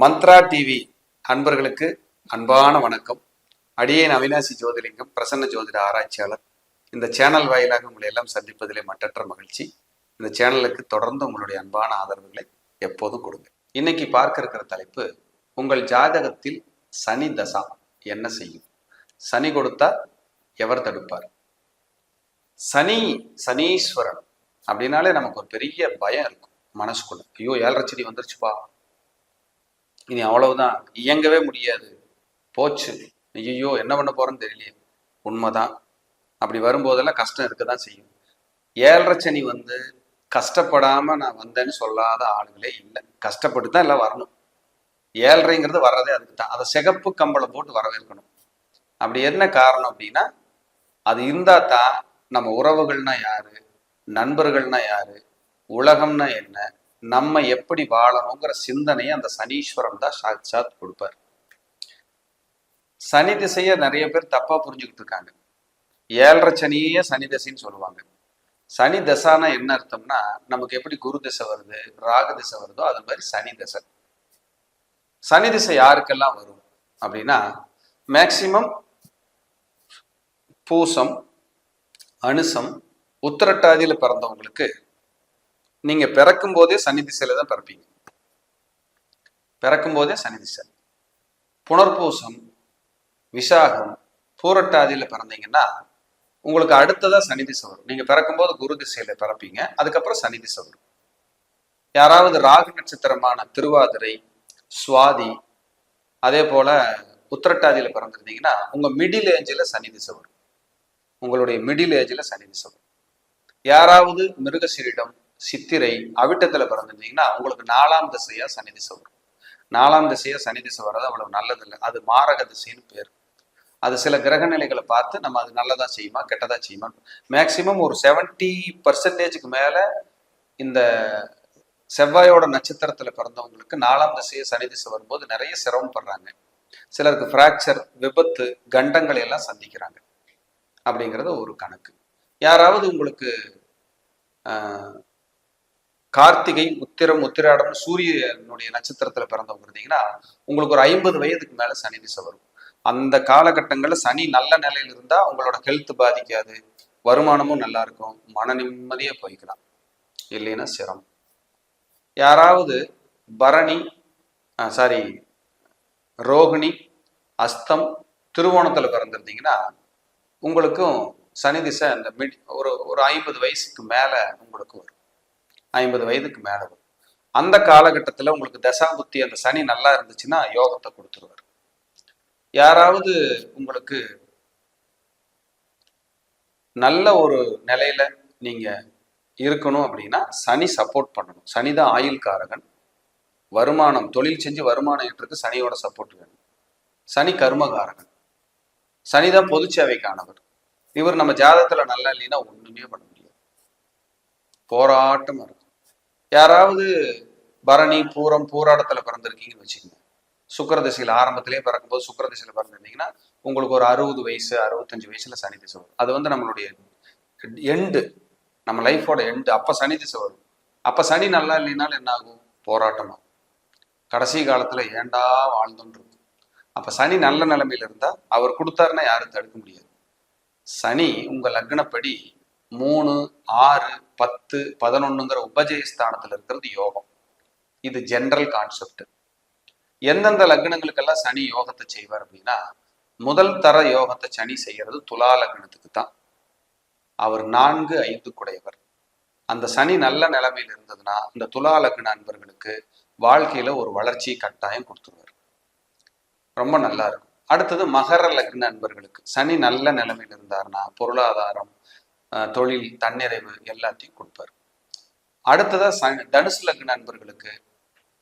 Mantra TV அன்பர்களுக்கு அன்பான வணக்கம். அடியேன் அவினாசி ஜோதிலிங்கம் பிரசன்ன ஜோதிட ஆராய்ச்சியாளர். இந்த சேனல் வாயிலாக உங்களை எல்லாம் சந்திப்பதிலே மற்றற்ற மகிழ்ச்சி. இந்த சேனலுக்கு தொடர்ந்து உங்களுடைய அன்பான ஆதரவுகளை எப்போதும் கொடுங்க. இன்னைக்கு பார்க்க இருக்கிற தலைப்பு உங்கள் ஜாதகத்தில் சனி தசா என்ன செய்யும்? சனி கொடுத்தா எவர் தடுப்பார்? சனி சனீஸ்வரன் அப்படின்னாலே நமக்கு ஒரு பெரிய பயம் இருக்கும். மனசுக்குள்ள ஐயோ ஏழரை செடி வந்துருச்சுப்பா. இனி அவ்வளவுதான். இயங்கவே முடியாது. போச்சு. ஐயோ என்ன பண்ண போறேன்னு தெரியலையே. உண்மைதான். அப்படி வரும்போதெல்லாம் கஷ்டம் இருக்க தான் செய்யும். ஏழரை சனி வந்து கஷ்டப்படாம நான் வந்தேன்னு சொல்லாத ஆளுகளே இல்லை. கஷ்டப்பட்டு தான் எல்லாம் வரணும். ஏழரைங்கிறது வர்றதே அதுக்கு தான். அதை சிகப்பு கம்பளம் போட்டு வரவேற்கணும். அப்படி என்ன காரணம் அப்படின்னா அது இருந்தா தான் நம்ம உறவுகள்னா யாரு? நண்பர்கள்னா யாரு? உலகம்னா என்ன? நம்ம எப்படி வாழணுங்கிற சிந்தனையை அந்த சனீஸ்வரன் தான் சாட்சாத் கொடுப்பார். சனி திசைய நிறைய பேர் தப்பா புரிஞ்சுக்கிட்டு இருக்காங்க. ஏழரை சனியே சனி திசைன்னு சொல்லுவாங்க. சனி தசானா என்ன அர்த்தம்னா நமக்கு எப்படி குரு திசை வருது ராகு திசை வருதோ அது மாதிரி சனி திசை. சனி திசை யாருக்கெல்லாம் வரும் அப்படின்னா மேக்சிமம் பூசம் அனுசம் உத்திரட்டாதியில பிறந்தவங்களுக்கு நீங்க பிறக்கும் போதே சனி திசையில தான் பிறப்பீங்க. பிறக்கும் போதே சனி திசை. புனர்பூசம் விசாகம் பூரட்டாதியில பிறந்தீங்கன்னா உங்களுக்கு அடுத்ததா சனி திசை வரும். நீங்க பிறக்கும்போது குரு திசையில பிறப்பீங்க. அதுக்கப்புறம் சனி திசை வரும். யாராவது ராகு நட்சத்திரமான திருவாதிரை சுவாதி அதே போல உத்திரட்டாதியில பிறந்திருந்தீங்கன்னா உங்க மிடில் ஏஜில் சனி திசை வரும். உங்களுடைய மிடில் ஏஜ்ல சனி திசை வரும். யாராவது மிருகசீரிடம் சித்திரை அவிட்டத்துல பிறந்திருந்தீங்கன்னா உங்களுக்கு நாலாம் திசையா சனி திசை வரும். நாலாம் திசையா சனி திசை வர்றது அவ்வளவு நல்லதில்லை. அது மாரக திசைன்னு பேர். அது சில கிரக நிலைகளை பார்த்து நம்ம அது நல்லதா செய்யுமா கெட்டதா செய்யுமா? மேக்சிமம் ஒரு செவன்டி பர்சன்டேஜுக்கு மேல இந்த செவ்வாயோட நட்சத்திரத்துல பிறந்தவங்களுக்கு நாலாம் திசையை சனி திசை வரும்போது நிறைய சிரமப்படுறாங்க சிலருக்கு ஃப்ராக்சர் விபத்து கண்டங்களை எல்லாம் சந்திக்கிறாங்க. அப்படிங்கிறது ஒரு கணக்கு. யாராவது உங்களுக்கு ஆஹ், கார்த்திகை உத்திரம் உத்திராடம் சூரியனுடைய நட்சத்திரத்துல பிறந்தவங்க இருந்தீங்கன்னா உங்களுக்கு ஒரு ஐம்பது வயதுக்கு மேல சனி திசை வரும். அந்த காலகட்டங்கள்ல சனி நல்ல நிலையில இருந்தா உங்களோட ஹெல்த் பாதிக்காது வருமானமும் நல்லா இருக்கும் மன நிம்மதியா போய்க்கலாம். இல்லைன்னா சிரமம். யாராவது பரணி சாரி ரோகிணி அஸ்தம் திருவோணத்துல பிறந்திருந்தீங்கன்னா உங்களுக்கும் சனி திசை அந்த மிட் ஒரு ஒரு ஐம்பது வயசுக்கு மேல உங்களுக்கு வரும். ஐம்பது வயதுக்கு மேல வரும். அந்த காலகட்டத்துல உங்களுக்கு தசா புத்தி அந்த சனி நல்லா இருந்துச்சுன்னா யோகத்தை கொடுத்துருவார். யாராவது உங்களுக்கு நல்ல ஒரு நிலையில நீங்க இருக்கணும் அப்படின்னா சனி சப்போர்ட் பண்ணணும். சனி தான் ஆயுள் காரகன் வருமானம் தொழில் செஞ்சு வருமானம் ஈட்டுறதுக்கு சனியோட சப்போர்ட் வேணும். சனி கர்மகாரகன். சனி தான் பொது சேவைக்கானவர். இவர் நம்ம ஜாதகத்துல நல்லா இல்லைன்னா ஒண்ணுமே பண்ண முடியாது. போராட்டமா இருக்கும். யாராவது பரணி பூரம் பூராடத்துல பிறந்திருக்கீங்கன்னு வச்சுக்கோங்க. சுக்கர திசையில ஆரம்பத்திலேயே பிறக்கும்போது சுக்கர திசையில பிறந்திருந்தீங்கன்னா உங்களுக்கு ஒரு அறுபது வயசு அறுபத்தஞ்சு வயசுல சனி திசை வரும். அது வந்து நம்மளுடைய எண்டு நம்ம லைஃபோட எண்டு அப்ப சனி திசை வரும். அப்ப சனி நல்லா இல்லைனாலும் என்ன ஆகும்? போராட்டமா. கடைசி காலத்துல ஏண்டா வாழ்ந்துன்னு இருக்கும் அப்ப சனி நல்ல நிலைமையில இருந்தா அவர் கொடுத்தாருன்னா யாரும் தடுக்க முடியாது. சனி உங்க லக்னப்படி மூணு ஆறு பத்து பதினொன்னுங்கிற உபஜய ஸ்தானத்துல இருக்கிறது யோகம். இது ஜெனரல் கான்செப்ட் எந்தெந்த லக்னங்களுக்கெல்லாம் சனி யோகத்தை செய்வார் அப்படின்னா முதல் தர யோகத்தை சனி செய்யறது துலா லக்னத்துக்கு தான். அவர் நான்கு ஐந்து குடையவர் அந்த சனி நல்ல நிலைமையில் இருந்ததுன்னா இந்த துலா லக்ன அன்பர்களுக்கு வாழ்க்கையில ஒரு வளர்ச்சி கட்டாயம் கொடுத்துருவார். ரொம்ப நல்லா இருக்கும். அடுத்தது மகர லக்ன அன்பர்களுக்கு. சனி நல்ல நிலைமையில் இருந்தாருன்னா பொருளாதாரம் தொழில் தன்னிறைவு எல்லாத்தையும் கொடுப்பார். அடுத்ததா சனி தனுசு லக்ன அன்பர்களுக்கு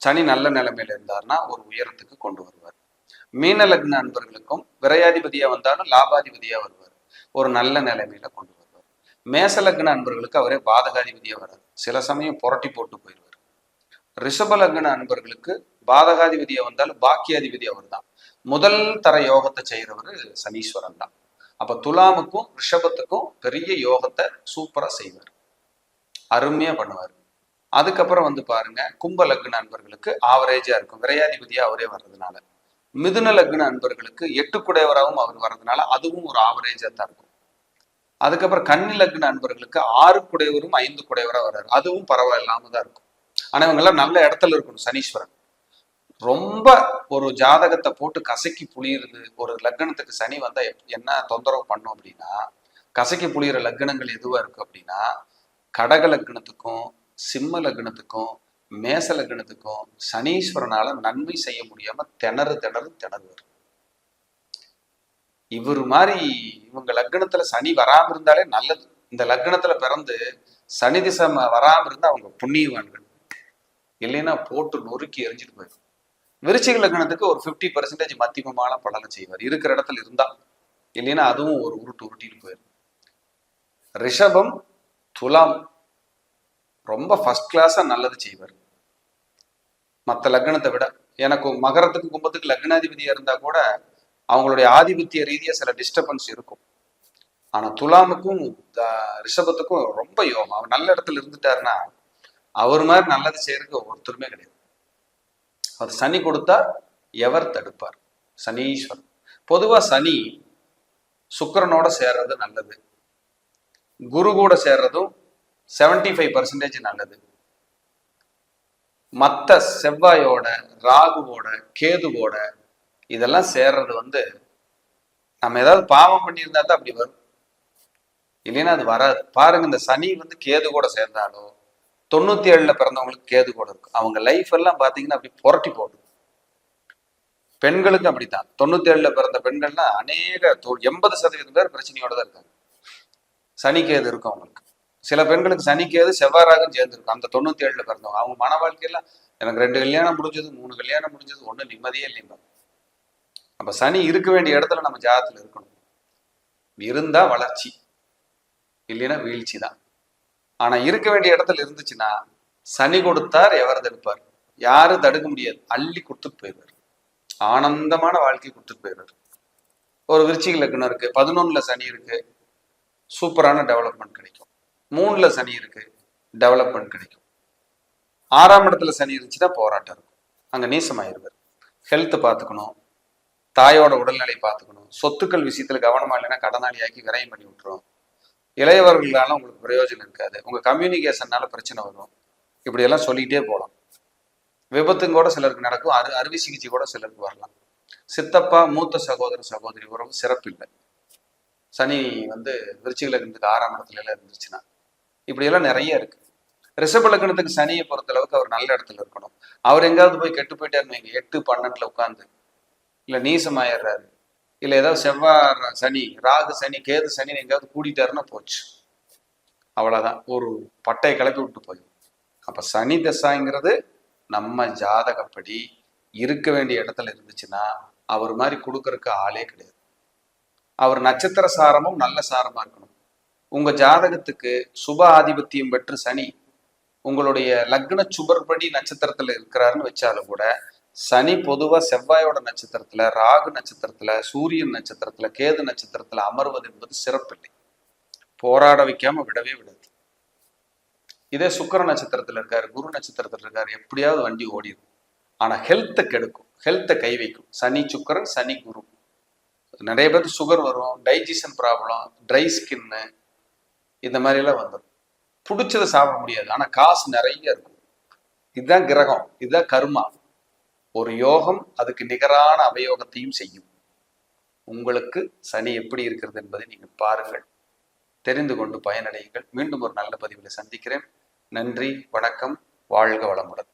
சனி நல்ல நிலைமையில இருந்தாருன்னா ஒரு உயரத்துக்கு கொண்டு வருவார். மீன லக்ன அன்பர்களுக்கும் விரையாதிபதியா வந்தாலும் லாபாதிபதியா வருவார். ஒரு நல்ல நிலைமையில கொண்டு வருவார். மேச லக்ன அன்பர்களுக்கு அவரே பாதகாதிபதியா வராது சில சமயம் புரட்டி போட்டு போயிடுவார் ரிஷப லக்ன அன்பர்களுக்கு பாதகாதிபதியா வந்தாலும் பாக்கியாதிபதி அவர் தான் முதல் தர யோகத்தை செய்கிறவர் சனீஸ்வரன் தான் அப்ப துலாமுக்கும் ரிஷபத்துக்கும் பெரிய யோகத்தை சூப்பரா செய்வார். அருமையா பண்ணுவார். அதுக்கப்புறம் வந்து பாருங்க கும்ப லக்ன அன்பர்களுக்கு ஆவரேஜா இருக்கும். விரையாதிபதியா அவரே வர்றதுனால. மிதுன லக்ன அன்பர்களுக்கு எட்டு குடையவராகவும் அவர் வர்றதுனால அதுவும் ஒரு ஆவரேஜா தான் இருக்கும். அதுக்கப்புறம் கன்னி லக்ன அன்பர்களுக்கு ஆறு குடையவரும் ஐந்து குடையவரா வர்றாரு. அதுவும் பரவாயில்லாம தான் இருக்கும். ஆனா இவங்க எல்லாம் நல்ல இடத்துல இருக்கணும் சனீஸ்வரன். ரொம்ப ஒரு ஜாதகத்தை போட்டு கசக்கி புளியிறது ஒரு லக்னத்துக்கு சனி வந்தா என்ன தொந்தரவு பண்ணும் அப்படின்னா கசக்கி புளியிற லக்னங்கள் எதுவா இருக்கு அப்படின்னா கடக லக்னத்துக்கும் சிம்ம லக்னத்துக்கும் மேச லக்னத்துக்கும் சனீஸ்வரனால நன்மை செய்ய முடியாம திணறு திணறு திணறுவார் இவர் மாதிரி இவங்க லக்னத்துல சனி வராம இருந்தாலே நல்லது. இந்த லக்னத்துல பிறந்து சனி திசை வராம இருந்தா அவங்க புண்ணியவான்கள். இல்லைன்னா போட்டு நொறுக்கி எரிஞ்சிட்டு போயிடும். விருச்சிக லக்னத்துக்கு ஒரு 50% பர்சன்டேஜ் மத்தியமமான பலனை செய்வார். இருக்கிற இடத்துல இருந்தா. இல்லைன்னா அதுவும் ஒரு உருட்டு உருட்டிட்டு போயிடும் ரிஷபம் துலாம். ரொம்ப ஃபர்ஸ்ட் கிளாஸா நல்லது செய்வார். மற்ற லக்னத்தை விட. எனக்கு மகரத்துக்கு கும்பத்துக்கு லக்னாதிபதியா இருந்தா கூட அவங்களுடைய ஆதிபத்திய ரீதியா சில டிஸ்டர்பன்ஸ் இருக்கும். ஆனா துலாமுக்கும் ரிஷபத்துக்கும் ரொம்ப யோகம். அவர் நல்ல இடத்துல இருந்துட்டாருன்னா அவர் மாதிரி நல்லது செய்யறதுக்கு ஒருத்தருமே கிடையாது. அது சனி கொடுத்தா எவர் தடுப்பார்? சனீஸ்வரன். பொதுவா சனி சுக்கரனோட சேர்றது நல்லது. குரு கூட சேர்றதும் 75% ஃபைவ் பர்சன்டேஜ் நல்லது. மத்த செவ்வாயோட ராகுவோட கேதுவோட இதெல்லாம் சேர்றது வந்து நம்ம ஏதாவது பாவம் பண்ணியிருந்தா தான் அப்படி வரும். இல்லைன்னா அது வராது. பாருங்க இந்த சனி வந்து கேது கூட சேர்ந்தாலோ தொண்ணூத்தி ஏழுல பிறந்தவங்களுக்கு கேது கூட இருக்கும் அவங்க லைஃப் எல்லாம் பாத்தீங்கன்னா அப்படி புரட்டி போடும் பெண்களுக்கும் அப்படித்தான். தொண்ணூத்தி ஏழுல பிறந்த பெண்கள்லாம் அநேக எண்பது சதவீதம் பேர் பிரச்சனையோட தான் இருக்காங்க. சனி கேது இருக்கும் அவங்களுக்கு. சில பெண்களுக்கு சனி கேது சேர்ந்துருக்கும் அந்த தொண்ணூத்தி ஏழுல பிறந்தவங்க. அவங்க மன வாழ்க்கையில எனக்கு ரெண்டு கல்யாணம் முடிஞ்சது மூணு கல்யாணம் முடிஞ்சது ஒண்ணு நிம்மதியே இல்லைங்க அப்ப சனி இருக்க வேண்டிய இடத்துல நம்ம ஜாதத்துல இருக்கணும். இருந்தா வளர்ச்சி. இல்லைன்னா வீழ்ச்சி தான் ஆனா இருக்க வேண்டிய இடத்துல இருந்துச்சுன்னா சனி கொடுத்தார் எவர் தடுப்பார் யாரும் தடுக்க முடியாது. அள்ளி கொடுத்துட்டு போயிடுவார். ஆனந்தமான வாழ்க்கை கொடுத்துட்டு போயிடுவார். ஒரு விருச்சிக லக்னம் இருக்கு. பதினொன்னுல சனி இருக்கு. சூப்பரான டெவலப்மெண்ட் கிடைக்கும். மூணுல சனி இருக்கு. டெவலப்மெண்ட் கிடைக்கும். ஆறாம் இடத்துல சனி இருந்துச்சுன்னா போராட்டம் இருக்கும். அங்க நீசமாயிருவார். ஹெல்த் பார்த்துக்கணும். தாயோட உடல்நிலை பார்த்துக்கணும். சொத்துக்கள் விஷயத்துல கவனமா இல்லைன்னா கடனாளியாக்கி விரயம் பண்ணி விட்டுரும். இளையவர்களால உங்களுக்கு பிரயோஜனம் இருக்காது. உங்க கம்யூனிகேஷன்னால பிரச்சனை வரும். இப்படியெல்லாம் சொல்லிக்கிட்டே போகலாம் விபத்தும் கூட சிலருக்கு நடக்கும். அறு அறுவை சிகிச்சை கூட சிலருக்கு வரலாம். சித்தப்பா மூத்த சகோதர சகோதரி உறவு சிறப்பு இல்லை சனி வந்து விருச்சிக லக்னத்துக்கு ஆறாம் இடத்துல எல்லாம் இருந்துச்சுன்னா இப்படியெல்லாம் நிறைய இருக்கு. ரிஷப லக்னத்துக்கு சனியை பொறுத்த அளவுக்கு அவர் நல்ல இடத்துல இருக்கணும். அவர் எங்காவது போய் கெட்டு போயிட்டாருன்னு வைங்க. எட்டு பன்னெண்டுல உட்காந்து இல்லை நீசமாயிடுறாரு. இல்லை ஏதாவது செவ்வாய் சனி ராகு சனி கேது சனி எங்கேயாவது கூட்டிட்டாருன்னா போச்சு. அவ்வளோதான் ஒரு பட்டையை கிளப்பி விட்டு போயிடும். அப்போ சனி தசாங்கிறது நம்ம ஜாதகப்படி இருக்க வேண்டிய இடத்துல இருந்துச்சுன்னா அவர் மாதிரி கொடுக்கறதுக்கு ஆளே கிடையாது. அவர் நட்சத்திர சாரமும் நல்ல சாரமாக இருக்கணும். உங்கள் ஜாதகத்துக்கு சுப ஆதிபத்தியம் பெற்று சனி உங்களுடைய லக்ன சுபர்படி நட்சத்திரத்தில் இருக்கிறாருன்னு வச்சாலும் கூட சனி பொதுவா செவ்வாயோட நட்சத்திரத்துல ராகு நட்சத்திரத்துல சூரியன் நட்சத்திரத்துல கேது நட்சத்திரத்துல அமர்வது என்பது சிறப்பில்லை. போராட வைக்காம விடவே விடாது. இதே சுக்கிர நட்சத்திரத்துல இருக்காரு குரு நட்சத்திரத்துல இருக்காரு எப்படியாவது வண்டி ஓடிடும் ஆனா ஹெல்த்தை கெடுக்கும் ஹெல்த்தை கை வைக்கும். சனி சுக்கிரன் சனி குரு. நிறைய பேருக்கு சுகர் வரும் டைஜஷன் ப்ராப்ளம் ட்ரை ஸ்கின்னு இந்த மாதிரி எல்லாம் வந்துடும் பிடிச்சதை சாப்பிட முடியாது. ஆனா காசு நிறைய இருக்கும். இதுதான் கிரகம் இதுதான் கருமா. ஒரு யோகம் அதுக்கு நிகரான அவயோகத்தையும் செய்யும். உங்களுக்கு சனி எப்படி இருக்கிறது என்பதை நீங்கள் பாருங்கள். தெரிந்து கொண்டு பயனடையுங்கள். மீண்டும் ஒரு நல்ல பதிவில் சந்திக்கிறேன். நன்றி வணக்கம் வாழ்க வளமுடன்.